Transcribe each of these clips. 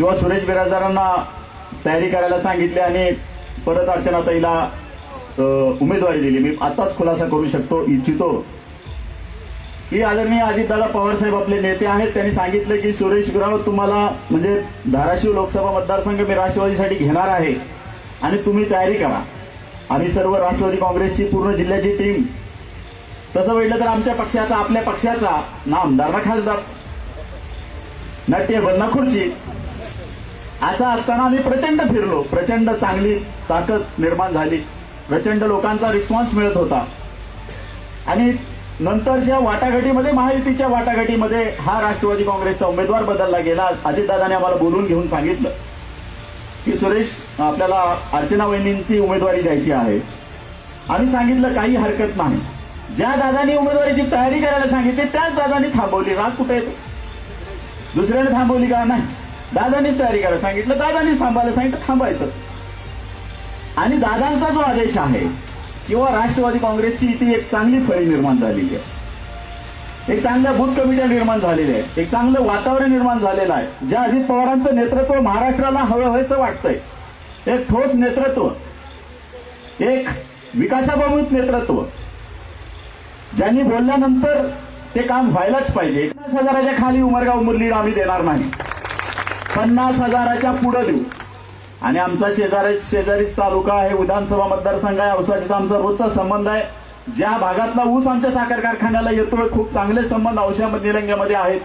किंवा सुरेश बिराजदारांना तयारी करायला सांगितली आणि परत अर्चनाताईला उमेदवारी दिली. मी आताच खुलासा करू शकतो इच्छितो. की आदरणीय अजितदादा पवारसाहेब आपले नेते आहेत. त्यांनी सांगितलं की सुरेश गुराव तुम्हाला म्हणजे धाराशिव लोकसभा मतदारसंघ मी राष्ट्रवादीसाठी घेणार आहे. आणि तुम्ही तयारी करा. आम्ही सर्व राष्ट्रवादी काँग्रेसची पूर्ण जिल्ह्याची टीम. तसं म्हटलं तर आमच्या पक्षाचा आपल्या पक्षाचा ना आमदार ना खासदार. ना टेबल ना खुर्ची. असं असताना आम्ही प्रचंड फिरलो. प्रचंड चांगली ताकद निर्माण झाली. प्रचंड लोकांचा रिस्पॉन्स मिळत होता. आणि नंतरच्या वाटाघाटीमध्ये महायुतीच्या वाटाघाटीमध्ये हा राष्ट्रवादी काँग्रेसचा उमेदवार बदलला गेला अजितदादाने आम्हाला बोलून घेऊन सांगितलं की सुरेश आपल्याला अर्चना वहिनींची उमेदवारी द्यायची आहे. आम्ही सांगितलं काही हरकत नाही. ज्या दादांनी उमेदवारीची तयारी करायला सांगितली त्याच दादांनी थांबवली. राग कुठे येतो? दुसऱ्याने थांबवली का? नाही. दादानीच तयारी करायला सांगितलं. दादांनीच थांबायला सांगितलं थांबायचं. आणि दादांचा जो आदेश आहे किंवा राष्ट्रवादी काँग्रेसची ती एक चांगली फळी निर्माण झालेली आहे. एक चांगल्या भूत कमिट्या निर्माण झालेल्या आहेत. एक चांगलं वातावरण निर्माण झालेलं आहे. ज्या अजित पवारांचं नेतृत्व महाराष्ट्राला हवं व्हायचं वाटतंय. एक ठोस नेतृत्व. एक विकासाबाबत नेतृत्व. ज्यांनी बोलल्यानंतर ते काम व्हायलाच पाहिजे. पन्नास हजाराच्या खाली उमरगाव मुरलीड आम्ही देणार नाही. पन्नास हजाराच्या पुढं देऊ. आणि आमचा शेजारी शेजारीच तालुका आहे विधानसभा मतदारसंघ आहे औसाजीचा आमचा रोजचा संबंध आहे. ज्या भागातला ऊस आमच्या साखर कारखान्याला येतोय खूप चांगले संबंध औषध निलंग्यामध्ये आहेत.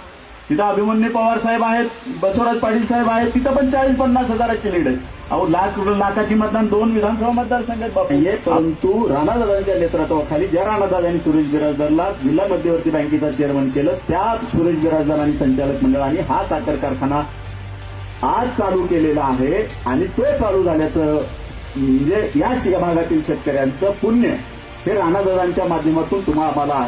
तिथं अभिमन्यू पवार साहेब आहेत बसवराज पाटील साहेब आहेत तिथं पण चाळीस पन्नास हजाराची लीड आहे. अहो लाख लाखाची मतदान दोन विधानसभा मतदारसंघात आहेत हे परंतु राणादादांच्या नेतृत्वाखाली ज्या राणादादांनी सुरेश बिराजदारला जिल्हा मध्यवर्ती बँकेचा चेअरमन केलं त्या सुरेश बिराजदार आणि संचालक मंडळाने हा साखर कारखाना आज चालू केलेला आहे आणि तो चालू झाल्याचं म्हणजे या भागातील शेतकऱ्यांचं पुण्य हे राणादादांच्या माध्यमातून तुम्हाला आम्हाला